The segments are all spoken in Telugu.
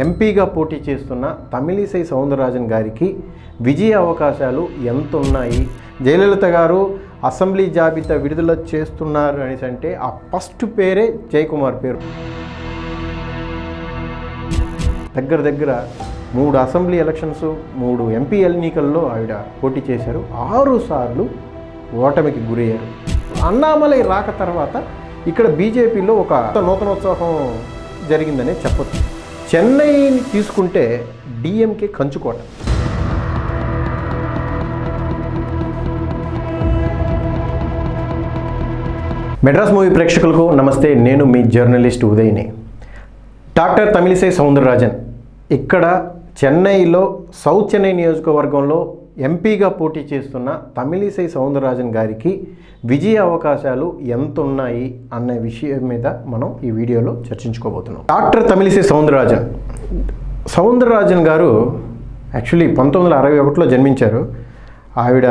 ఎంపీగా పోటీ చేస్తున్న తమిళిసై సౌందరరాజన్ గారికి విజయ అవకాశాలు ఎంత ఉన్నాయి జయలలిత గారు అసెంబ్లీ జాబితా విడుదల చేస్తున్నారు అనేసి అంటే ఆ ఫస్ట్ పేరే జయకుమార్ పేరు. దగ్గర దగ్గర మూడు అసెంబ్లీ ఎలక్షన్స్ మూడు ఎంపీ ఎన్నికల్లో ఆవిడ పోటీ చేశారు. ఆరు సార్లు ఓటమికి గురయ్యారు. అన్నామలై రాక తర్వాత ఇక్కడ బీజేపీలో ఒక నూతనోత్సాహం జరిగిందనే చెప్పొచ్చు. చెన్నైని తీసుకుంటే డిఎంకే కంచుకోట. మెడ్రాస్ మూవీ ప్రేక్షకులకు నమస్తే నేను మీ జర్నలిస్ట్ ఉదయ్ని. డాక్టర్ తమిళిసై సౌందరరాజన్ ఇక్కడ చెన్నైలో సౌత్ చెన్నై నియోజకవర్గంలో ఎంపీగా పోటీ చేస్తున్న తమిళిసై సౌందరరాజన్ గారికి విజయ అవకాశాలు ఎంత ఉన్నాయి అన్న విషయం మీద మనం ఈ వీడియోలో చర్చించుకోబోతున్నాం. డాక్టర్ తమిళిసై సౌందరరాజన్. సౌందరరాజన్ గారు యాక్చువల్లీ పంతొమ్మిది వందల అరవై ఒకటిలో జన్మించారు. ఆవిడ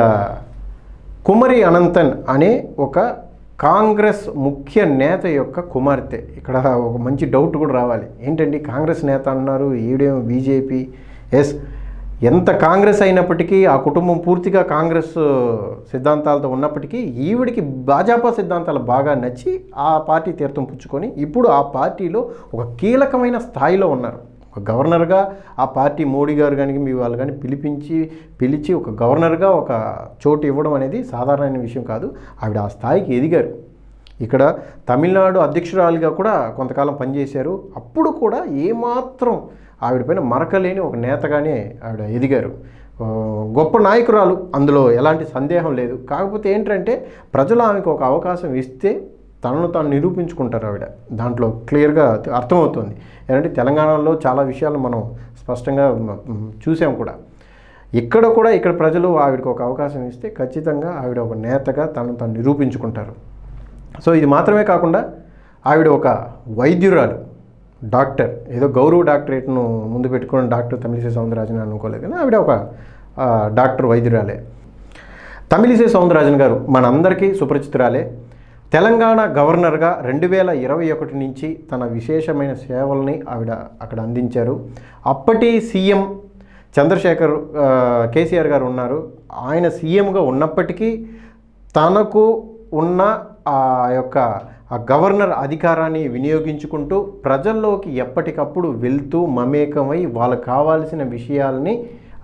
కుమరి అనంతన్ అనే ఒక కాంగ్రెస్ ముఖ్య నేత యొక్క కుమార్తె. ఇక్కడ ఒక మంచి డౌట్ కూడా రావాలి. ఏంటండి కాంగ్రెస్ నేత అన్నారు ఈడేమో బీజేపీ ఎస్ ఎంత కాంగ్రెస్ అయినప్పటికీ ఆ కుటుంబం పూర్తిగా కాంగ్రెస్ సిద్ధాంతాలతో ఉన్నప్పటికీ ఈవిడికి భాజపా సిద్ధాంతాలు బాగా నచ్చి ఆ పార్టీ తీర్థం పుచ్చుకొని ఇప్పుడు ఆ పార్టీలో ఒక కీలకమైన స్థాయిలో ఉన్నారు. ఒక గవర్నర్గా ఆ పార్టీ మోడీ గారు కానీ మీ వాళ్ళు కానీ పిలిపించి పిలిచి ఒక గవర్నర్గా ఒక చోటు ఇవ్వడం అనేది సాధారణమైన విషయం కాదు. ఆవిడ ఆ స్థాయికి ఎదిగారు. ఇక్కడ తమిళనాడు అధ్యక్షురాలిగా కూడా కొంతకాలం పనిచేశారు. అప్పుడు కూడా ఏమాత్రం ఆవిడ పైన మరకలేని ఒక నేతగానే ఆవిడ ఎదిగారు. గొప్ప నాయకురాలు. అందులో ఎలాంటి సందేహం లేదు. కాకపోతే ఏంటంటే ప్రజలు ఆమెకు ఒక అవకాశం ఇస్తే తనను తాను నిరూపించుకుంటారు ఆవిడ. దాంట్లో క్లియర్గా అర్థమవుతుంది. ఏంటంటే తెలంగాణలో చాలా విషయాలు మనం స్పష్టంగా చూసాం కూడా. ఇక్కడ కూడా ఇక్కడ ప్రజలు ఆవిడకు ఒక అవకాశం ఇస్తే ఖచ్చితంగా ఆవిడ ఒక నేతగా తనను తాను నిరూపించుకుంటారు. సో ఇది మాత్రమే కాకుండా ఆవిడ ఒక వైద్యురాలు. డాక్టర్ ఏదో గౌరవ డాక్టరేట్ను ముందు పెట్టుకుని డాక్టర్ తమిళిసే సౌందరరాజన్ అనుకోలేదు కానీ ఆవిడ ఒక డాక్టర్ వైద్యురాలే. తమిళిసే సౌందరరాజన్ గారు మనందరికీ సుపరిచితురాలే. తెలంగాణ గవర్నర్గా రెండు వేల ఇరవై ఒకటి నుంచి తన విశేషమైన సేవల్ని ఆవిడ అక్కడ అందించారు. అప్పటి సీఎం చంద్రశేఖర్ కేసీఆర్ గారు ఉన్నారు. ఆయన సీఎంగా ఉన్నప్పటికీ తనకు ఉన్న ఆ యొక్క ఆ గవర్నర్ అధికారాన్ని వినియోగించుకుంటూ ప్రజల్లోకి ఎప్పటికప్పుడు వెళ్తూ మమేకమై వాళ్ళకు కావాల్సిన విషయాల్ని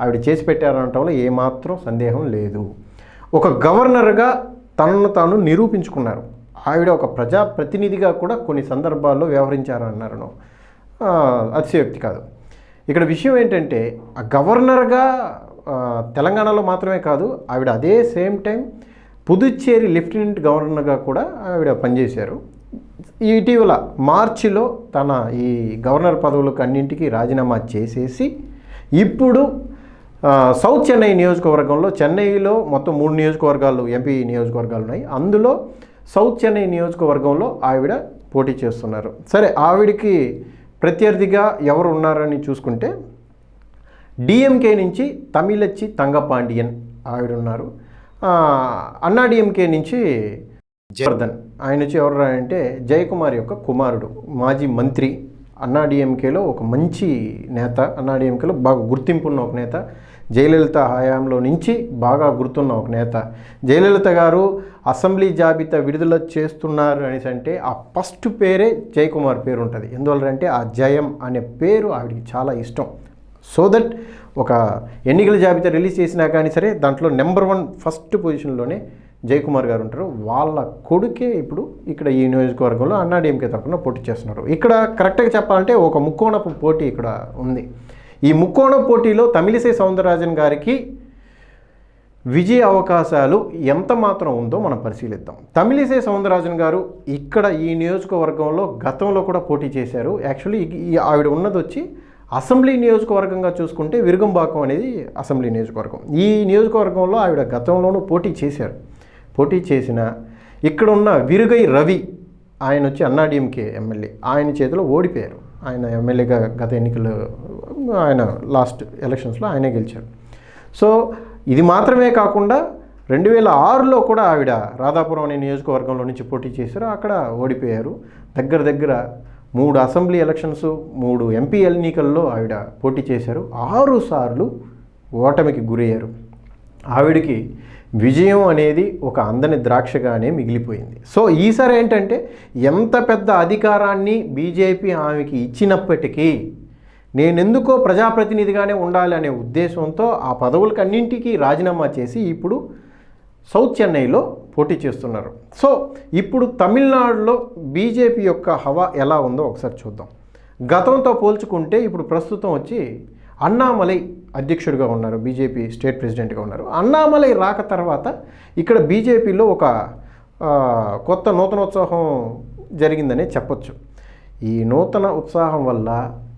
ఆవిడ చేసి పెట్టారనటంలో ఏమాత్రం సందేహం లేదు. ఒక గవర్నర్గా తనను తాను నిరూపించుకున్నారు. ఆవిడ ఒక ప్రజాప్రతినిధిగా కూడా కొన్ని సందర్భాల్లో వ్యవహరించారన్నారు. అతిశయోక్తి కాదు. ఇక్కడ విషయం ఏంటంటే ఆ గవర్నర్గా తెలంగాణలో మాత్రమే కాదు ఆవిడ అదే సేమ్ టైం పుదుచ్చేరి లెఫ్టినెంట్ గవర్నర్గా కూడా ఆవిడ పనిచేశారు. ఇటీవల మార్చిలో తన ఈ గవర్నర్ పదవులకు అన్నింటికీ రాజీనామా చేసేసి ఇప్పుడు సౌత్ చెన్నై నియోజకవర్గంలో చెన్నైలో మొత్తం మూడు నియోజకవర్గాలు ఎంపీ నియోజకవర్గాలు ఉన్నాయి. అందులో సౌత్ చెన్నై నియోజకవర్గంలో ఆవిడ పోటీ చేస్తున్నారు. సరే ఆవిడకి ప్రత్యర్థిగా ఎవరు ఉన్నారని చూసుకుంటే డిఎంకే నుంచి తమిళచ్చి తంగపాండియన్ ఆవిడ ఉన్నారు. అన్నాడీఎంకే నుంచి జయవర్ధన్. ఆయన వచ్చి ఎవరు అంటే జయకుమార్ యొక్క కుమారుడు మాజీ మంత్రి. అన్నాడీఎంకేలో ఒక మంచి నేత అన్నాడిఎంకేలో బాగా గుర్తింపు ఉన్న ఒక నేత. జయలలిత హయాంలో నుంచి బాగా గుర్తున్న ఒక నేత. జయలలిత గారు అసెంబ్లీ జాబితా విడుదల చేస్తున్నారు అనేసి అంటే ఆ ఫస్ట్ పేరే జయకుమార్ పేరు ఉంటుంది. ఎందువల్లంటే ఆ జయం అనే పేరు ఆవిడకి చాలా ఇష్టం. సో దట్ ఒక ఎన్నికల జాబితా రిలీజ్ చేసినా కానీ సరే దాంట్లో నెంబర్ వన్ ఫస్ట్ పొజిషన్లోనే జయకుమార్ గారు ఉంటారు. వాళ్ళ కొడుకే ఇప్పుడు ఇక్కడ ఈ నియోజకవర్గంలో అన్నాడీఎంకే తరఫున పోటీ చేస్తున్నారు. ఇక్కడ కరెక్ట్గా చెప్పాలంటే ఒక ముక్కోణపు పోటీ ఇక్కడ ఉంది. ఈ ముక్కోణ పోటీలో తమిళిసై సౌందరరాజన్ గారికి విజయ అవకాశాలు ఎంత మాత్రం ఉందో మనం పరిశీలిద్దాం. తమిళిసై సౌందరరాజన్ గారు ఇక్కడ ఈ నియోజకవర్గంలో గతంలో కూడా పోటీ చేశారు. యాక్చువల్లీ ఈ ఆవిడ ఉన్నది వచ్చి అసెంబ్లీ నియోజకవర్గంగా చూసుకుంటే విరుగంబాకం అనేది అసెంబ్లీ నియోజకవర్గం. ఈ నియోజకవర్గంలో ఆవిడ గతంలోనూ పోటీ చేశారు. పోటీ చేసిన ఇక్కడ ఉన్న విరుగై రవి ఆయన వచ్చి అన్నాడీఎంకే ఎమ్మెల్యే. ఆయన చేతిలో ఓడిపోయారు. ఆయన ఎమ్మెల్యేగా గత ఎన్నికలు ఆయన లాస్ట్ ఎలక్షన్స్లో ఆయనే గెలిచారు. సో ఇది మాత్రమే కాకుండా రెండు వేల ఆరులో కూడా ఆవిడ రాధాపురం అనే నియోజకవర్గంలో నుంచి పోటీ చేశారు. అక్కడ ఓడిపోయారు. దగ్గర దగ్గర మూడు అసెంబ్లీ ఎలక్షన్స్ మూడు ఎంపీ ఎన్నికల్లో ఆవిడ పోటీ చేశారు. ఆరు సార్లు ఓటమికి గురయ్యారు. ఆవిడికి విజయం అనేది ఒక అందని ద్రాక్షగానే మిగిలిపోయింది. సో ఈసారి ఏంటంటే ఎంత పెద్ద అధికారాన్ని బీజేపీ ఆమెకి ఇచ్చినప్పటికీ నేనెందుకో ప్రజాప్రతినిధిగానే ఉండాలి అనే ఉద్దేశంతో ఆ పదవులకు అన్నింటికీ రాజీనామా చేసి ఇప్పుడు సౌత్ చెన్నైలో పోటీ చేస్తున్నారు. సో ఇప్పుడు తమిళనాడులో బీజేపీ యొక్క హవా ఎలా ఉందో ఒకసారి చూద్దాం. గతంతో పోల్చుకుంటే ఇప్పుడు ప్రస్తుతం వచ్చి అన్నామలై అధ్యక్షుడిగా ఉన్నారు బీజేపీ స్టేట్ ప్రెసిడెంట్గా ఉన్నారు. అన్నామలై రాక తర్వాత ఇక్కడ బీజేపీలో ఒక కొత్త నూతనోత్సాహం జరిగిందనే చెప్పొచ్చు. ఈ నూతన ఉత్సాహం వల్ల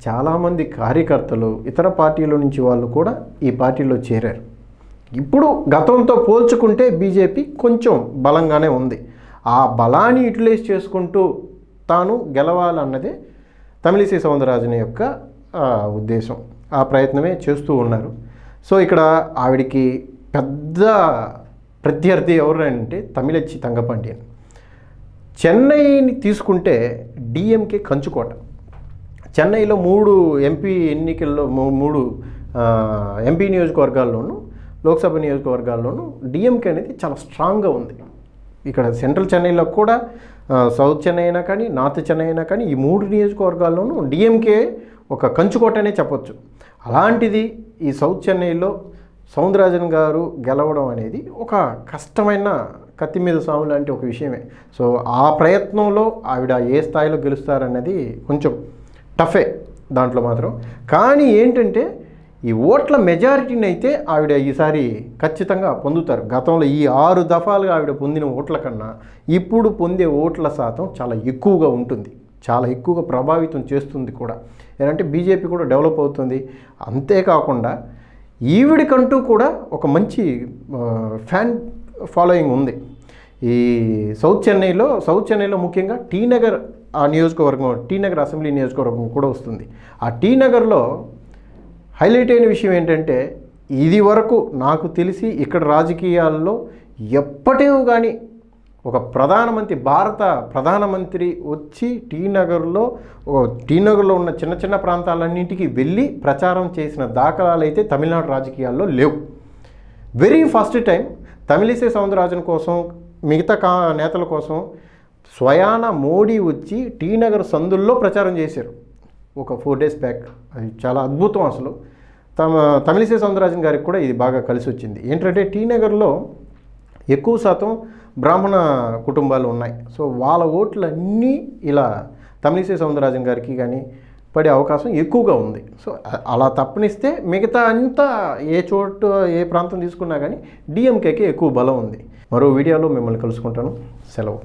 చాలామంది కార్యకర్తలు ఇతర పార్టీల నుంచి వాళ్ళు కూడా ఈ పార్టీలో చేరారు. ఇప్పుడు గతంతో పోల్చుకుంటే బీజేపీ కొంచెం బలంగానే ఉంది. ఆ బలాన్ని యూటిలైజ్ చేసుకుంటూ తాను గెలవాలన్నదే తమిళిసై సౌందరరాజన్ యొక్క ఉద్దేశం. ఆ ప్రయత్నమే చేస్తూ ఉన్నారు. సో ఇక్కడ ఆవిడికి పెద్ద ప్రత్యర్థి ఎవరు అంటే తమిళచ్చి తంగపాండ్యన్. చెన్నైని తీసుకుంటే డిఎంకే కంచుకోట. చెన్నైలో మూడు ఎంపీ ఎన్నికల్లో మూ- మూడు ఎంపీ నియోజకవర్గాల్లోనూ లోక్సభ నియోజకవర్గాల్లోనూ డిఎంకే అనేది చాలా స్ట్రాంగ్గా ఉంది. ఇక్కడ సెంట్రల్ చెన్నైలో కూడా సౌత్ చెన్నై అయినా కానీ నార్త్ చెన్నై అయినా కానీ ఈ మూడు నియోజకవర్గాల్లోనూ డిఎంకే ఒక కంచుకోటనే చెప్పొచ్చు. అలాంటిది ఈ సౌత్ చెన్నైలో సౌందరరాజన్ గారు గెలవడం అనేది ఒక కష్టమైన కత్తి మీద సాము లాంటి ఒక విషయమే. సో ఆ ప్రయత్నంలో ఆవిడ ఏ స్థాయిలో గెలుస్తారన్నది కొంచెం టఫే దాంట్లో మాత్రం. కానీ ఏంటంటే ఈ ఓట్ల మెజారిటీని అయితే ఆవిడ ఈసారి ఖచ్చితంగా పొందుతారు. గతంలో ఈ ఆరు దఫాలుగా ఆవిడ పొందిన ఓట్ల కన్నా ఇప్పుడు పొందే ఓట్ల శాతం చాలా ఎక్కువగా ఉంటుంది. చాలా ఎక్కువగా ప్రభావితం చేస్తుంది కూడా. ఏంటంటే బీజేపీ కూడా డెవలప్ అవుతుంది. అంతేకాకుండా ఈవిడికంటూ కూడా ఒక మంచి ఫ్యాన్ ఫాలోయింగ్ ఉంది. ఈ సౌత్ చెన్నైలో సౌత్ చెన్నైలో ముఖ్యంగా టీ నగర్ ఆ నియోజకవర్గం టీ నగర్ అసెంబ్లీ నియోజకవర్గం కూడా వస్తుంది. ఆ టీ నగర్లో హైలైట్ అయిన విషయం ఏంటంటే ఇది వరకు నాకు తెలిసి ఇక్కడ రాజకీయాల్లో ఎప్పటివో కానీ ఒక ప్రధానమంత్రి భారత ప్రధానమంత్రి వచ్చి టీ నగర్లో ఒక టీ నగర్లో ఉన్న చిన్న చిన్న ప్రాంతాలన్నింటికి వెళ్ళి ప్రచారం చేసిన దాఖలాలు అయితే తమిళనాడు రాజకీయాల్లో లేవు. Very first time Tamilisai Soundararajan కోసం మిగతా కా నేతల కోసం స్వయాన మోడీ వచ్చి టీ నగర్ సందుల్లో ప్రచారం చేశారు. ఒక ఫోర్ డేస్ బ్యాక్ అది చాలా అద్భుతం అసలు. తమ తమిళిసే సౌందరరాజన్ గారికి కూడా ఇది బాగా కలిసి వచ్చింది ఏంటంటే టీ నగర్లో ఎక్కువ శాతం బ్రాహ్మణ కుటుంబాలు ఉన్నాయి. సో వాళ్ళ ఓట్లన్నీ ఇలా తమిళిసే సౌందరరాజన్ గారికి కానీ పడే అవకాశం ఎక్కువగా ఉంది. సో అలా తప్పనిస్తే మిగతా అంతా ఏ చోటు ఏ ప్రాంతం తీసుకున్నా కానీ డిఎంకేకి ఎక్కువ బలం ఉంది. మరో వీడియోలో మిమ్మల్ని కలుసుకుంటాను. సెలవు.